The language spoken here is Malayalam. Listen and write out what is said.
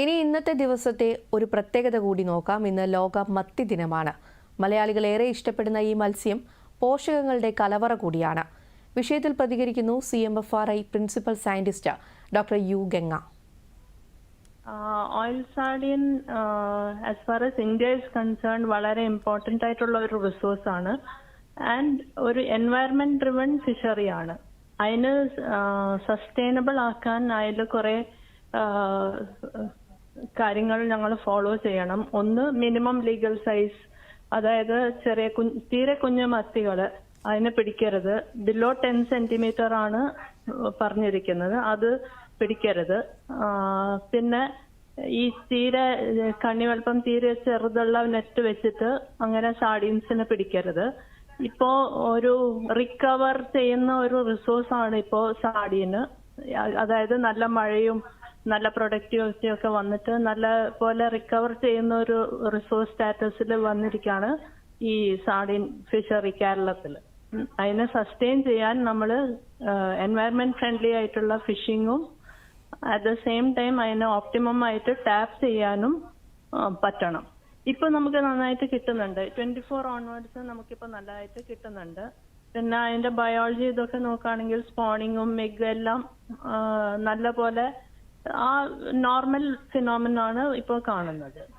ഇനി ഇന്നത്തെ ദിവസത്തെ ഒരു പ്രത്യേകത കൂടി നോക്കാം. ഇന്ന് ലോക മത്തി ദിനമാണ്. മലയാളികൾ ഏറെ ഇഷ്ടപ്പെടുന്ന ഈ മത്സ്യം പോഷകങ്ങളുടെ കലവറ കൂടിയാണ്. വിഷയത്തിൽ പ്രതികരിക്കുന്നു C M F R I principal scientist doctor U Ganga. Oil sardine as far as India is concern വളരെ ഇമ്പോർട്ടന്റ് ആയിട്ടുള്ള ഒരു റിസോഴ്സ് ആണ്. ആൻഡ് ഒരു എൻവയറമെന്റ് ഡ്രിവൺ ഫിഷറി ആണ്. അതിന് സസ്റ്റൈനബിൾ ആക്കാൻ അതിൽ കുറെ കാര്യങ്ങൾ ഞങ്ങൾ ഫോളോ ചെയ്യണം. ഒന്ന് മിനിമം ലീഗൽ സൈസ് അതായത് ചെറിയ തീരെ കുഞ്ഞു മത്തികൾ അതിനെ പിടിക്കരുത്. ബിലോ ടെൻ സെന്റിമീറ്റർ ആണ് പറഞ്ഞിരിക്കുന്നത്. അത് പിടിക്കരുത്. പിന്നെ ഈ തീരെ കണ്ണി കണ്ണിവൽപ്പം തീരെ ചെറുതുള്ള നെറ്റ് വെച്ചിട്ട് അങ്ങനെ സാഡീൻസിനെ പിടിക്കരുത്. ഇപ്പോ ഒരു റിക്കവർ ചെയ്യുന്ന ഒരു റിസോഴ്സ് ആണ് ഇപ്പോ സാഡീന് അതായത് നല്ല മഴയും നല്ല പ്രൊഡക്ടിവിറ്റി ഒക്കെ വന്നിട്ട് നല്ല പോലെ റിക്കവർ ചെയ്യുന്ന ഒരു റിസോഴ്സ് സ്റ്റാറ്റസിൽ വന്നിരിക്കുകയാണ് ഈ സാഡിൻ ഫിഷറി കേരളത്തിൽ അതിനെ സസ്റ്റെയിൻ ചെയ്യാൻ നമ്മൾ എൻവയറമെന്റ് ഫ്രണ്ട്ലി ആയിട്ടുള്ള ഫിഷിങ്ങും അറ്റ് ദ സെയിം ടൈം അതിനെ ഓപ്റ്റിമം ആയിട്ട് ടാപ്പ് ചെയ്യാനും പറ്റണം. ഇപ്പൊ നമുക്ക് നന്നായിട്ട് കിട്ടുന്നുണ്ട്. ട്വന്റി ഫോർ ഓൺവേർഡ്സ് നമുക്കിപ്പോ നല്ലതായിട്ട് കിട്ടുന്നുണ്ട്. പിന്നെ അതിന്റെ ബയോളജി ഇതൊക്കെ നോക്കുകയാണെങ്കിൽ സ്പോണിങ്ങും മെഗ് എല്ലാം നല്ല പോലെ ആ നോർമൽ ഫിനോമിനാണ് ഇപ്പോൾ കാണുന്നത്.